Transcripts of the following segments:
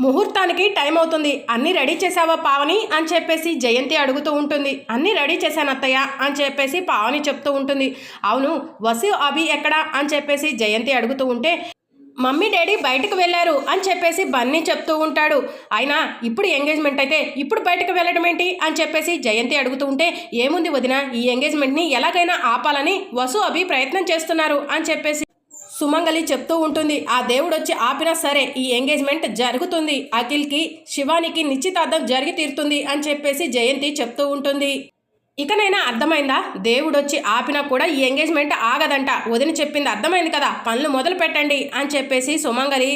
ముహూర్తానికి టైం అవుతుంది. అన్నీ రెడీ చేసావా పావని? అని చెప్పేసి జయంతి అడుగుతూ ఉంటుంది. అన్నీ రెడీ చేశాను అత్తయ్య అని చెప్పేసి పావని చెప్తూ ఉంటుంది. అవును వసు అభి ఎక్కడా? అని చెప్పేసి జయంతి అడుగుతూ ఉంటే మమ్మీ డాడీ బయటకు వెళ్ళారు అని చెప్పేసి బన్నీ చెప్తూ ఉంటాడు. అయినా ఇప్పుడు ఎంగేజ్మెంట్ అయితే ఇప్పుడు బయటకు వెళ్ళడం ఏంటి? అని చెప్పేసి జయంతి అడుగుతూ ఉంటే ఏముంది వదిన ఈ ఎంగేజ్మెంట్ని ఎలాగైనా ఆపాలని వసు అభి ప్రయత్నం చేస్తున్నారు అని చెప్పేసి సుమంగలి చెప్తూ ఉంటుంది ఆ దేవుడు వచ్చి ఆపినా సరే ఈ ఎంగేజ్మెంట్ జరుగుతుంది. అఖిల్కి శివానికి నిశ్చితార్థం జరిగి తీరుతుంది అని చెప్పేసి జయంతి చెప్తూ ఉంటుంది. ఇకనైనా అర్థమైందా? దేవుడు వచ్చి ఆపినా కూడా ఈ ఎంగేజ్మెంట్ ఆగదంట. వదిన చెప్పింది అర్థమైంది కదా పనులు మొదలు పెట్టండి అని చెప్పేసి సుమంగలి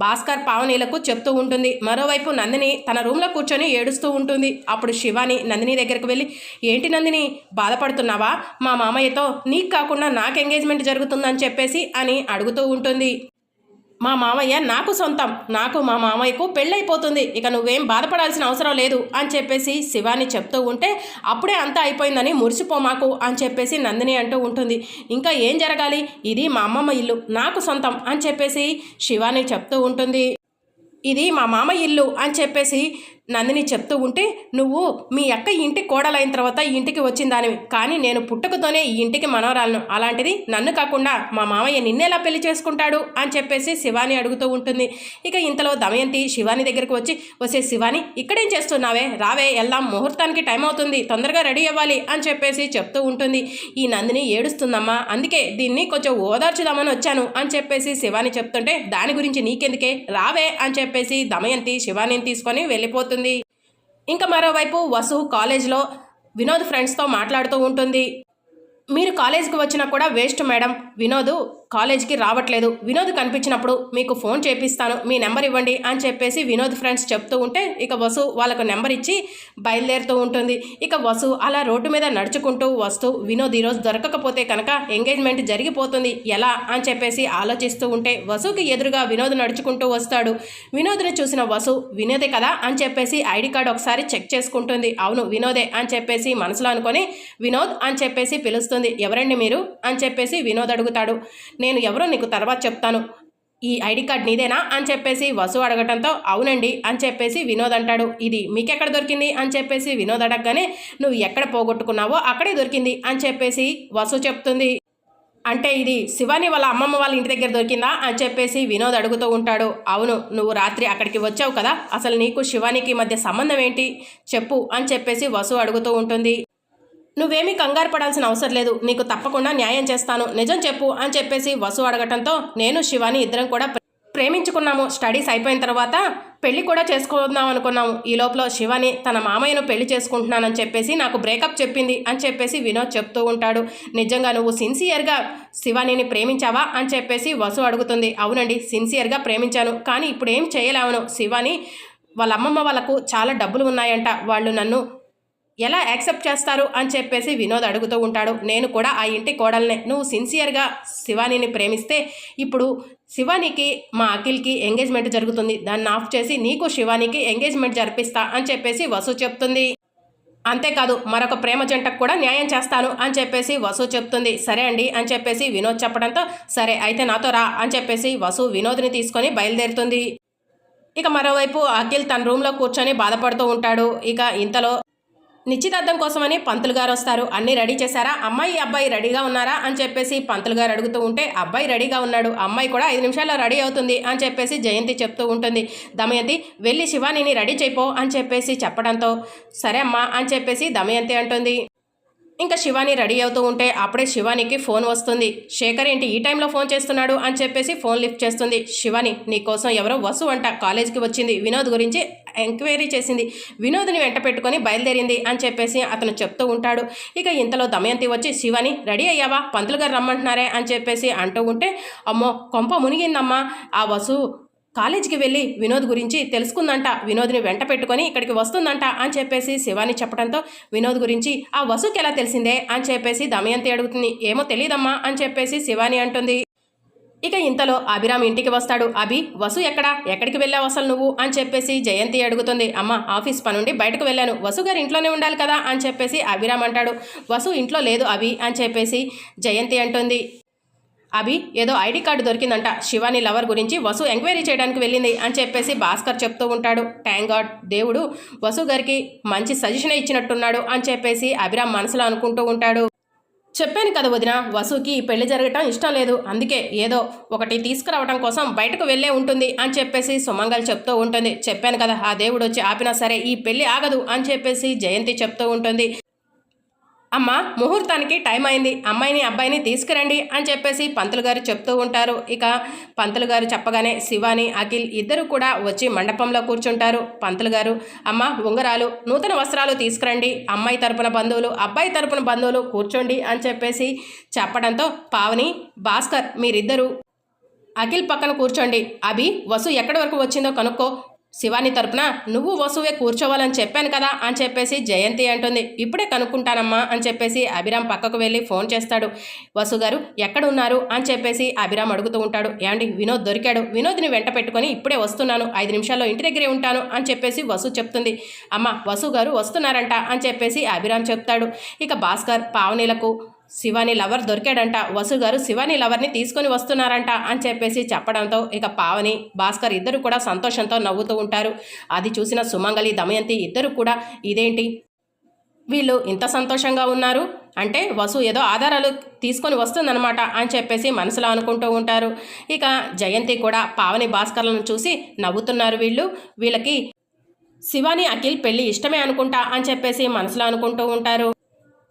భాస్కర్ పావనీలకు చెప్తూ ఉంటుంది. మరోవైపు నందిని తన రూమ్లో కూర్చొని ఏడుస్తూ ఉంటుంది. అప్పుడు శివాని నందిని దగ్గరకు వెళ్ళి ఏంటి నందిని బాధపడుతున్నావా? మా మామయ్యతో నీకు కాకుండా నాకు ఎంగేజ్మెంట్ జరుగుతుందని చెప్పేసి అని అడుగుతూ ఉంటుంది. మా మామయ్య నాకు సొంతం నాకు మా మామయ్యకు పెళ్ళైపోతుంది ఇక నువ్వేం బాధపడాల్సిన అవసరం లేదు అని చెప్పేసి శివాని చెప్తూ ఉంటే అప్పుడే అంతా అయిపోయిందని మురిసిపోమాకు అని చెప్పేసి నందిని అంటూ ఉంటుంది. ఇంకా ఏం జరగాలి? ఇది మా అమ్మమ్మ ఇల్లు నాకు సొంతం అని చెప్పేసి శివాని చెప్తూ ఉంటుంది. ఇది మా మామ ఇల్లు అని చెప్పేసి నందిని చెప్తూ ఉంటే నువ్వు మీ అక్క ఇంటి కోడలైన తర్వాత ఈ ఇంటికి వచ్చిందానివి. కానీ నేను పుట్టుకతోనే ఈ ఇంటికి మనవరాలను. అలాంటిది నన్ను కాకుండా మా మామయ్య నిన్నేలా పెళ్ళి చేసుకుంటాడు? అని చెప్పేసి శివాని అడుగుతూ ఉంటుంది. ఇక ఇంతలో దమయంతి శివాని దగ్గరికి వచ్చి వసే శివాని ఇక్కడేం చేస్తున్నావే? రావే వెళ్దాం. ముహూర్తానికి టైం అవుతుంది. తొందరగా రెడీ అవ్వాలి. అని చెప్పేసి చెప్తూ ఉంటుంది. ఈ నందిని ఏడుస్తుందమ్మా. అందుకే దీన్ని కొంచెం ఓదార్చుదామని వచ్చాను. అని చెప్పేసి శివాని చెప్తుంటే దాని గురించి నీకెందుకే? రావే. అని చెప్పేసి దమయంతి శివానిని తీసుకొని వెళ్ళిపోతుంది. ఇంకా మరోవైపు వసు కాలేజ్లో వినోద్ ఫ్రెండ్స్తో మాట్లాడుతూ ఉంటుంది. మీరు కాలేజీకి వచ్చినా కూడా వేస్ట్ మేడం వినోద్ కాలేజీకి రావట్లేదు. వినోద్ కనిపించినప్పుడు మీకు ఫోన్ చేపిస్తాను. మీ నెంబర్ ఇవ్వండి అని చెప్పేసి వినోద్ ఫ్రెండ్స్ చెప్తూ ఉంటే ఇక వసు వాళ్ళకు నెంబర్ ఇచ్చి బయలుదేరుతూ ఉంటుంది. ఇక వసు అలా రోడ్డు మీద నడుచుకుంటూ వస్తూ వినోద్ ఈరోజు దొరకకపోతే కనుక ఎంగేజ్మెంట్ జరిగిపోతుంది. ఎలా? అని చెప్పేసి ఆలోచిస్తూ ఉంటే వసుకి ఎదురుగా వినోద్ నడుచుకుంటూ వస్తాడు. వినోద్ని చూసిన వసు వినోదే కదా? అని చెప్పేసి ఐడి కార్డు ఒకసారి చెక్ చేసుకుంటుంది. అవును వినోదే అని చెప్పేసి మనసులో అనుకొని వినోద్ అని చెప్పేసి పిలుస్తుంది. ఎవరండి మీరు? అని చెప్పేసి వినోద్ అడుగుతాడు. నేను ఎవరో నీకు తర్వాత చెప్తాను. ఈ ఐడి కార్డ్ నీదేనా? అని చెప్పేసి వసు అడగటంతో అవునండి అని చెప్పేసి వినోద్ అంటాడు. ఇది మీకెక్కడ దొరికింది? అని చెప్పేసి వినోద్ అడగగానే నువ్వు ఎక్కడ పోగొట్టుకున్నావో అక్కడే దొరికింది అని చెప్పేసి వసు చెప్తుంది. అంటే ఇది శివాని వాళ్ళ అమ్మమ్మ వాళ్ళ ఇంటి దగ్గర దొరికిందా? అని చెప్పేసి వినోద్ అడుగుతూ ఉంటాడు. అవును నువ్వు రాత్రి అక్కడికి వచ్చావు కదా అసలు నీకు శివానికి మధ్య సంబంధం ఏంటి? చెప్పు అని చెప్పేసి వసు అడుగుతూ ఉంటుంది. నువ్వేమీ కంగారు పడాల్సిన అవసరం లేదు. నీకు తప్పకుండా న్యాయం చేస్తాను. నిజం చెప్పు అని చెప్పేసి వసు అడగటంతో నేను శివాని ఇద్దరం కూడా ప్రేమించుకున్నాము. స్టడీస్ అయిపోయిన తర్వాత పెళ్ళి కూడా చేసుకుందాం అనుకున్నాము. ఈ లోపల శివాని తన మామయ్యను పెళ్ళి చేసుకుంటున్నానని చెప్పేసి నాకు బ్రేకప్ చెప్పింది అని చెప్పేసి వినోద్ చెప్తూ ఉంటాడు. నిజంగా నువ్వు సిన్సియర్గా శివానిని ప్రేమించావా అని చెప్పేసి వసు అడుగుతుంది. అవునండి సిన్సియర్గా ప్రేమించాను. కానీ ఇప్పుడు ఏం చేయలేవను శివాని వాళ్ళ అమ్మమ్మ వాళ్ళకు చాలా డబ్బులు ఉన్నాయంట. వాళ్ళు నన్ను ఎలా యాక్సెప్ట్ చేస్తారు అని చెప్పేసి వినోద్ అడుగుతూ ఉంటాడు. నేను కూడా ఆ ఇంటి కోడల్నే. నువ్వు సిన్సియర్గా శివానీని ప్రేమిస్తే ఇప్పుడు శివానికి మా అఖిల్కి ఎంగేజ్మెంట్ జరుగుతుంది. దాన్ని ఆఫ్ చేసి నీకు శివానికి ఎంగేజ్మెంట్ జరిపిస్తా అని చెప్పేసి వసు చెప్తుంది. అంతేకాదు మరొక ప్రేమ జంటకు కూడా న్యాయం చేస్తాను అని చెప్పేసి వసు చెప్తుంది. సరే అండి అని చెప్పేసి వినోద్ చెప్పడంతో సరే అయితే నాతో రా అని చెప్పేసి వసు వినోద్ని తీసుకొని బయలుదేరుతుంది. ఇక మరోవైపు అఖిల్ తన రూమ్లో కూర్చొని బాధపడుతూ ఉంటాడు. ఇక ఇంతలో నిశ్చితార్థం కోసమని పంతులు గారు వస్తారు. అన్నీ రెడీ చేశారా? అమ్మాయి అబ్బాయి రెడీగా ఉన్నారా? అని చెప్పేసి పంతులు గారు అడుగుతూ ఉంటే అబ్బాయి రెడీగా ఉన్నాడు. అమ్మాయి కూడా ఐదు నిమిషాల్లో రెడీ అవుతుంది అని చెప్పేసి జయంతి చెప్తూ ఉంటుంది. దమయంతి వెళ్ళి శివానిని రెడీ చేయిపో అని చెప్పేసి చెప్పడంతో సరే అమ్మా అని చెప్పేసి దమయంతి అంటుంది. ఇంకా శివాని రెడీ అవుతూ ఉంటే అప్పుడే శివానికి ఫోన్ వస్తుంది. శేఖర్ ఏంటి ఈ టైంలో ఫోన్ చేస్తున్నాడు అని చెప్పేసి ఫోన్ లిఫ్ట్ చేస్తుంది. శివాని నీకోసం ఎవరో వసు అంట కాలేజ్కి వచ్చింది. వినోద్ గురించి ఎంక్వైరీ చేసింది. వినోద్ని వెంట పెట్టుకొని బయలుదేరింది అని చెప్పేసి అతను చెప్తూ ఉంటాడు. ఇక ఇంతలో దమయంతి వచ్చి శివాని రెడీ అయ్యావా? పంతులు గారు రమ్మంటున్నారే అని చెప్పేసి అంటూ ఉంటే అమ్మో కొంప మునిగిందమ్మా. ఆ వసు కాలేజీకి వెళ్ళి వినోద్ గురించి తెలుసుకుందంట. వినోద్ని వెంట పెట్టుకొని ఇక్కడికి వస్తుందంట అని చెప్పేసి శివాని చెప్పడంతో వినోద్ గురించి ఆ వసుకి ఎలా తెలిసిందే? అని చెప్పేసి దమయంతి అడుగుతుంది. ఏమో తెలియదమ్మా అని చెప్పేసి శివాని అంటుంది. ఇక ఇంతలో అభిరామ్ ఇంటికి వస్తాడు. అభి వసు ఎక్కడా? ఎక్కడికి వెళ్ళావు అసలు నువ్వు? అని చెప్పేసి జయంతి అడుగుతుంది. అమ్మ ఆఫీస్ పనుండి బయటకు వెళ్ళాను. వసు గారు ఇంట్లోనే ఉండాలి కదా? అని చెప్పేసి అభిరామ్ అంటాడు. వసు ఇంట్లో లేదు అభి అని చెప్పేసి జయంతి అంటుంది. అభి ఏదో ఐడి కార్డు దొరికిందంట. శివాని లవర్ గురించి వసు ఎంక్వైరీ చేయడానికి వెళ్ళింది అని చెప్పేసి భాస్కర్ చెప్తూ ఉంటాడు. ట్యాంక్ గాడ్ దేవుడు వసు గారికి మంచి సజెషన్ ఇచ్చినట్టున్నాడు అని చెప్పేసి అభిరామ్ మనసులో అనుకుంటూ ఉంటాడు. చెప్పాను కదా వదిన వసుకి పెళ్ళి జరగటం ఇష్టం లేదు. అందుకే ఏదో ఒకటి తీసుకురావడం కోసం బయటకు వెళ్ళే ఉంటుంది అని చెప్పేసి సుమంగల్ చెప్తూ ఉంటుంది. చెప్పాను కదా ఆ దేవుడు వచ్చి ఆపినా సరే ఈ పెళ్ళి ఆగదు అని చెప్పేసి జయంతి చెప్తూ ఉంటుంది. అమ్మ ముహూర్తానికి టైం అయింది. అమ్మాయిని అబ్బాయిని తీసుకురండి అని చెప్పేసి పంతులు గారు చెప్తూ ఉంటారు. ఇక పంతులు గారు చెప్పగానే శివాని అఖిల్ ఇద్దరు కూడా వచ్చి మండపంలో కూర్చుంటారు. పంతులు గారు అమ్మ ఉంగరాలు నూతన వస్త్రాలు తీసుకురండి. అమ్మాయి తరపున బంధువులు అబ్బాయి తరపున బంధువులు కూర్చోండి అని చెప్పేసి చెప్పడంతో పావని భాస్కర్ మీరిద్దరూ అఖిల్ పక్కన కూర్చోండి. అభి వసు ఎక్కడి వరకు వచ్చిందో కనుక్కో. శివాని తరపున నువ్వు వసువే కూర్చోవాలని చెప్పాను కదా అని చెప్పేసి జయంతి అంటుంది. ఇప్పుడే కనుక్కుంటానమ్మా అని చెప్పేసి అభిరామ్ పక్కకు వెళ్ళి ఫోన్ చేస్తాడు. వసు గారు ఎక్కడున్నారు? అని చెప్పేసి అభిరామ్ అడుగుతూ ఉంటాడు. ఏమండి వినోద్ దొరికాడు. వినోద్ని వెంట పెట్టుకొని ఇప్పుడే వస్తున్నాను. ఐదు నిమిషాల్లో ఇంటి దగ్గరే ఉంటాను అని చెప్పేసి వసు చెప్తుంది. అమ్మ వసు గారు వస్తున్నారంట అని చెప్పేసి అభిరామ్ చెప్తాడు. ఇక భాస్కర్ పావనీలకు శివాని లవర్ దొరికాడంట. వసు గారు శివాని లవర్ని తీసుకొని వస్తున్నారంట అని చెప్పేసి చెప్పడంతో ఇక పావని భాస్కర్ ఇద్దరు కూడా సంతోషంతో నవ్వుతూ ఉంటారు. అది చూసిన సుమంగలి దమయంతి ఇద్దరు కూడా ఇదేంటి? వీళ్ళు ఇంత సంతోషంగా ఉన్నారు? అంటే వసు ఏదో ఆధారాలు తీసుకొని వస్తుందన్నమాట అని చెప్పేసి మనసులో అనుకుంటూ ఉంటారు. ఇక జయంతి కూడా పావని భాస్కర్లను చూసి నవ్వుతున్నారు వీళ్ళు. వీళ్ళకి శివాని అఖిల్ పెళ్ళి ఇష్టమే అనుకుంటా అని చెప్పేసి మనసులో అనుకుంటూ ఉంటారు.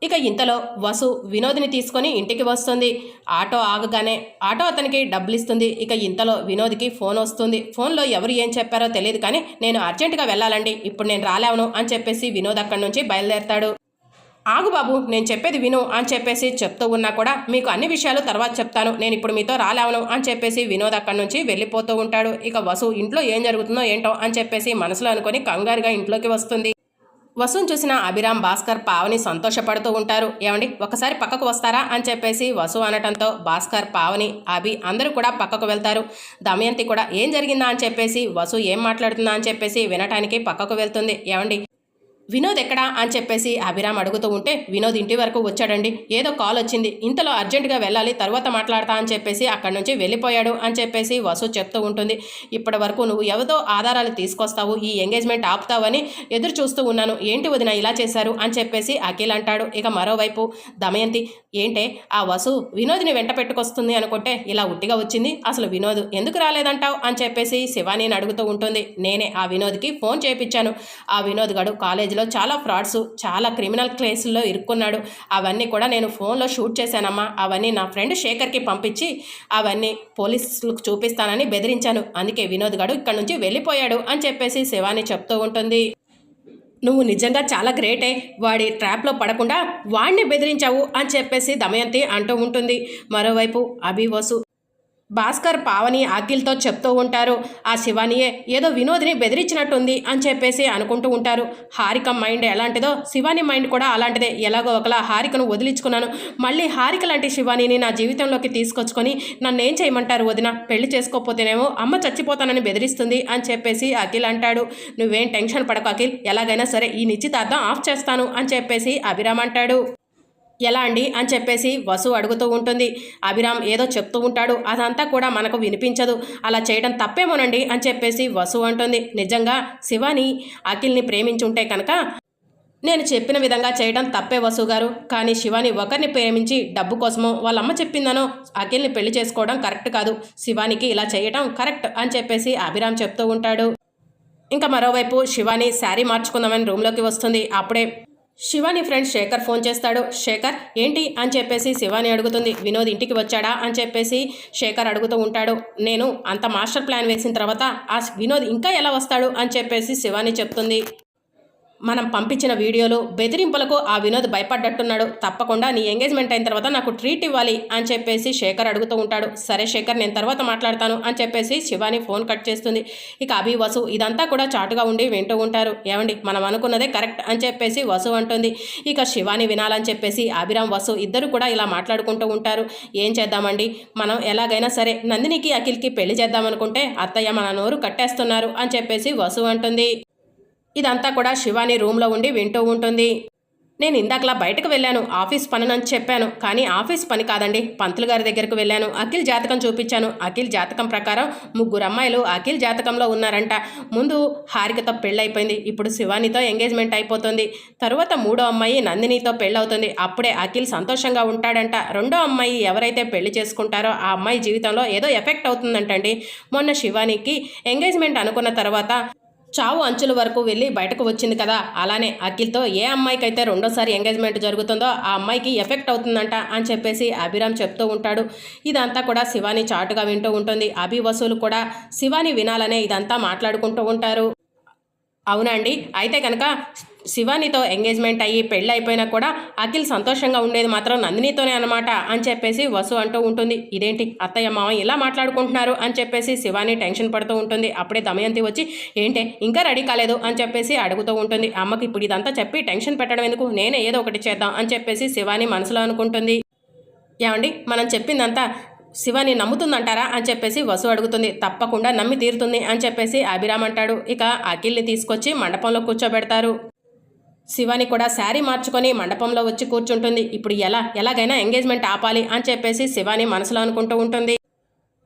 ఇక ఇంతలో వసు వినోద్ని తీసుకొని ఇంటికి వస్తుంది. ఆటో ఆగగానే ఆటో అతనికి డబ్బులు ఇస్తుంది ఇక ఇంతలో వినోద్కి ఫోన్ వస్తుంది. ఫోన్లో ఎవరు ఏం చెప్పారో తెలియదు కానీ నేను అర్జెంటుగా వెళ్ళాలండి. ఇప్పుడు నేను రాలేవను అని చెప్పేసి వినోద్ అక్కడి నుంచి బయలుదేరతాడు. ఆగు బాబు నేను చెప్పేది విను అని చెప్పేసి చెప్తూ ఉన్నా కూడా మీకు అన్ని విషయాలు తర్వాత చెప్తాను. నేను ఇప్పుడు మీతో రాలేవను అని చెప్పేసి వినోద్ అక్కడి నుంచి వెళ్ళిపోతూ ఉంటాడు. ఇక వసు ఇంట్లో ఏం జరుగుతుందో ఏంటో అని చెప్పేసి మనసులో అనుకొని కంగారుగా ఇంట్లోకి వస్తుంది. వసుని చూసిన అభిరామ్ భాస్కర్ పావని సంతోషపడుతూ ఉంటారు. ఏమండి? ఒకసారి పక్కకు వస్తారా? అని చెప్పేసి వసు అనటంతో భాస్కర్ పావని అభి అందరూ కూడా పక్కకు వెళ్తారు. దమయంతి కూడా ఏం జరిగిందా? అని చెప్పేసి వసు ఏం మాట్లాడుతుందా? అని చెప్పేసి వినటానికి పక్కకు వెళ్తుంది. ఏమండి? వినోద్ ఎక్కడా అని చెప్పేసి అభిరామ్ అడుగుతూ ఉంటే వినోద్ ఇంటి వరకు వచ్చాడండి. ఏదో కాల్ వచ్చింది. ఇంతలో అర్జెంటుగా వెళ్ళాలి తర్వాత మాట్లాడతా అని చెప్పేసి అక్కడి నుంచి వెళ్ళిపోయాడు అని చెప్పేసి వసు చెప్తూ ఉంటుంది. ఇప్పటి వరకు నువ్వు ఎవరితో ఆధారాలు తీసుకొస్తావు ఈ ఎంగేజ్మెంట్ ఆపుతావని ఎదురు చూస్తూ ఉన్నాను. ఏంటి వదిన ఇలా చేశారు అని చెప్పేసి అఖిల్ అంటాడు. ఇక మరోవైపు దమయంతి ఏంటే ఆ వసు వినోద్ని వెంట పెట్టుకొస్తుంది అనుకుంటే ఇలా ఉట్టిగా వచ్చింది. అసలు వినోద్ ఎందుకు రాలేదంటావు అని చెప్పేసి శివానీని అడుగుతూ ఉంటుంది. నేనే ఆ వినోద్కి ఫోన్ చేయించాను ఆ వినోద్ గడు కాలేజీలో చాలా ఫ్రాడ్స్ చాలా క్రిమినల్ కేసుల్లో ఇరుక్కున్నాడు. అవన్నీ కూడా నేను ఫోన్లో షూట్ చేశానమ్మా. అవన్నీ నా ఫ్రెండ్ శేఖర్కి పంపించి అవన్నీ పోలీసులకు చూపిస్తానని బెదిరించాను. అందుకే వినోద్ గడు ఇక్కడ నుంచి వెళ్ళిపోయాడు అని చెప్పేసి శివాని చెప్తూ ఉంటుంది. నువ్వు నిజంగా చాలా గ్రేటే. వాడి ట్రాప్లో పడకుండా వాడిని బెదిరించావు అని చెప్పేసి దమయంతి అంటూ ఉంటుంది. మరోవైపు అభివసు భాస్కర్ పావని అఖిల్తో చెప్తూ ఉంటారు ఆ శివానియే ఏదో వినోద్ని బెదిరించినట్టుంది అని చెప్పేసి అనుకుంటూ ఉంటారు. హారిక మైండ్ ఎలాంటిదో శివాని మైండ్ కూడా అలాంటిదే. ఎలాగో ఒకలా హారికను వదిలించుకున్నాను. మళ్ళీ హారిక లాంటి శివానిని నా జీవితంలోకి తీసుకొచ్చుకొని నన్ను ఏం చేయమంటారు వదిన? పెళ్ళి చేసుకోకపోతేనేమో అమ్మ చచ్చిపోతానని బెదిరిస్తుంది అని చెప్పేసి అఖిల్ అంటాడు. నువ్వేం టెన్షన్ పడకు అఖిల్. ఎలాగైనా సరే ఈ నిశ్చితార్థం ఆఫ్ చేస్తాను అని చెప్పేసి అభిరామ్ అంటాడు. ఎలా అండి? అని చెప్పేసి వసు అడుగుతూ ఉంటుంది. అభిరామ్ ఏదో చెప్తూ ఉంటాడు. అదంతా కూడా మనకు వినిపించదు. అలా చేయడం తప్పేమోనండి? అని చెప్పేసి వసు అంటుంది. నిజంగా శివాని అఖిల్ని ప్రేమించుంటే కనుక నేను చెప్పిన విధంగా చేయడం తప్పే వసు గారు. కానీ శివాని ఒకరిని ప్రేమించి డబ్బు కోసమో వాళ్ళ అమ్మ చెప్పిందనో అఖిల్ని పెళ్ళి చేసుకోవడం కరెక్ట్ కాదు. శివానికి ఇలా చేయడం కరెక్ట్ అని చెప్పేసి అభిరామ్ చెప్తూ ఉంటాడు. ఇంకా మరోవైపు శివాని శారీ మార్చుకుందామని రూమ్లోకి వస్తుంది. అప్పుడే శివాని ఫ్రెండ్ శేఖర్ ఫోన్ చేస్తాడు. శేఖర్ ఏంటి? అని చెప్పేసి శివాని అడుగుతుంది. వినోద్ ఇంటికి వచ్చాడా? అని చెప్పేసి శేఖర్ అడుగుతూ ఉంటాడు. నేను అంత మాస్టర్ ప్లాన్ వేసిన తర్వాత ఆ వినోద్ ఇంకా ఎలా వస్తాడు? అని చెప్పేసి శివాని చెప్తుంది. మనం పంపించిన వీడియోలో బెదిరింపులకు ఆ వినోద్ భయపడ్డట్టున్నాడు. తప్పకుండా నీ ఎంగేజ్మెంట్ అయిన తర్వాత నాకు ట్రీట్ ఇవ్వాలి అని చెప్పేసి శేఖర్ అడుగుతూ ఉంటాడు. సరే శేఖర్ నేను తర్వాత మాట్లాడతాను అని చెప్పేసి శివాని ఫోన్ కట్ చేస్తుంది. ఇక అభి వసు ఇదంతా కూడా చాటుగా ఉండి వింటూ ఉంటారు. ఏమండి మనం అనుకున్నదే కరెక్ట్ అని చెప్పేసి వసు అంటుంది. ఇక శివాని వినాలని చెప్పేసి అభిరామ్ వసు ఇద్దరు కూడా ఇలా మాట్లాడుకుంటూ ఉంటారు. ఏం చేద్దామండి? మనం ఎలాగైనా సరే నందినికి అఖిల్కి పెళ్ళి చేద్దామనుకుంటే అత్తయ్య మన నోరు కట్టేస్తున్నారు అని చెప్పేసి వసు అంటుంది. ఇదంతా కూడా శివాని రూమ్లో ఉండి వింటూ ఉంటుంది. నేను ఇందాకలా బయటకు వెళ్ళాను ఆఫీస్ పనునని చెప్పాను. కానీ ఆఫీస్ పని కాదండి పంతులు గారి దగ్గరకు వెళ్ళాను. అఖిల్ జాతకం చూపించాను. అఖిల్ జాతకం ప్రకారం ముగ్గురు అమ్మాయిలు అఖిల్ జాతకంలో ఉన్నారంట. ముందు హారికతో పెళ్ళైపోయింది. ఇప్పుడు శివానితో ఎంగేజ్మెంట్ అయిపోతుంది. తరువాత మూడో అమ్మాయి నందినితో పెళ్ళవుతుంది. అప్పుడే అఖిల్ సంతోషంగా ఉంటాడంట. రెండో అమ్మాయి ఎవరైతే పెళ్ళి చేసుకుంటారో ఆ అమ్మాయి జీవితంలో ఏదో ఎఫెక్ట్ అవుతుందంటండి. మొన్న శివానికి ఎంగేజ్మెంట్ అనుకున్న తర్వాత చావు అంచుల వరకు వెళ్ళి బయటకు వచ్చింది కదా. అలానే అఖిల్తో ఏ అమ్మాయికైతే రెండోసారి ఎంగేజ్మెంట్ జరుగుతుందో ఆ అమ్మాయికి ఎఫెక్ట్ అవుతుందంట అని చెప్పేసి అభిరామ్ చెప్తూ ఉంటాడు. ఇదంతా కూడా శివాని చాటుగా వింటూ ఉంటుంది. అభి వసూలు కూడా శివాని వినాలనే ఇదంతా మాట్లాడుకుంటూ ఉంటారు. అవునండి అయితే కనుక శివానితో ఎంగేజ్మెంట్ అయ్యి పెళ్ళి అయిపోయినా కూడా అఖిల్ సంతోషంగా ఉండేది మాత్రం నందినితోనే అనమాట అని చెప్పేసి వసు అంటూ ఉంటుంది. ఇదేంటి అత్తయ్య మామ ఇలా మాట్లాడుకుంటున్నారు? అని చెప్పేసి శివాని టెన్షన్ పడుతూ ఉంటుంది. అప్పుడే దమయంతి వచ్చి ఏంటే ఇంకా రెడీ కాలేదు? అని చెప్పేసి అడుగుతూ ఉంటుంది. అమ్మకి ఇప్పుడు ఇదంతా చెప్పి టెన్షన్ పెట్టడం ఎందుకు? నేనే ఏదో ఒకటి చేద్దాం అని చెప్పేసి శివాని మనసులో అనుకుంటుంది. ఏమండి మనం చెప్పిందంతా శివాని నమ్ముతుందంటారా? అని చెప్పేసి వసు అడుగుతుంది. తప్పకుండా నమ్మి తీరుతుంది అని చెప్పేసి అభిరామ్ అంటాడు. ఇక అఖిల్ని తీసుకొచ్చి మండపంలో కూర్చోబెడతారు. శివాని కూడా శారీ మార్చుకొని మండపంలో వచ్చి కూర్చుంటుంది. ఇప్పుడు ఎలా ఎలాగైనా ఎంగేజ్మెంట్ ఆపాలి అని చెప్పేసి శివాని మనసులో అనుకుంటూ ఉంటుంది.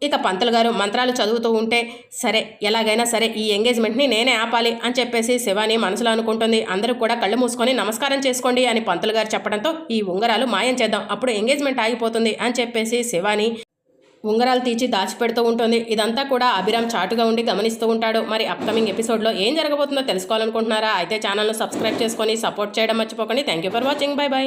ఇక పంతులు గారు మంత్రాలు చదువుతూ ఉంటే సరే ఎలాగైనా సరే ఈ ఎంగేజ్మెంట్ని నేనే ఆపాలి అని చెప్పేసి శివాని మనసులో అనుకుంటుంది. అందరూ కూడా కళ్ళు మూసుకొని నమస్కారం చేసుకోండి అని పంతులు గారు చెప్పడంతో ఈ ఉంగరాలు మాయం చేద్దాం అప్పుడు ఎంగేజ్మెంట్ ఆగిపోతుంది అని చెప్పేసి శివాని ఉంగరాలు తీర్చి దాచిపెడుతూ ఉంటుంది. ఇదంతా కూడా అభిరామ్ చాటుగా ఉండి గమనిస్తూ ఉంటాడు. మరి అప్కమింగ్ ఎపిసోడ్లో ఏం జరగబోతుందో తెలుసుకోవాలనుకుంటున్నారా? అయితే ఛానల్ను సబ్స్క్రైబ్ చేసుకొని సపోర్ట్ చేయడం మర్చిపోకండి. Thank you for watching bye bye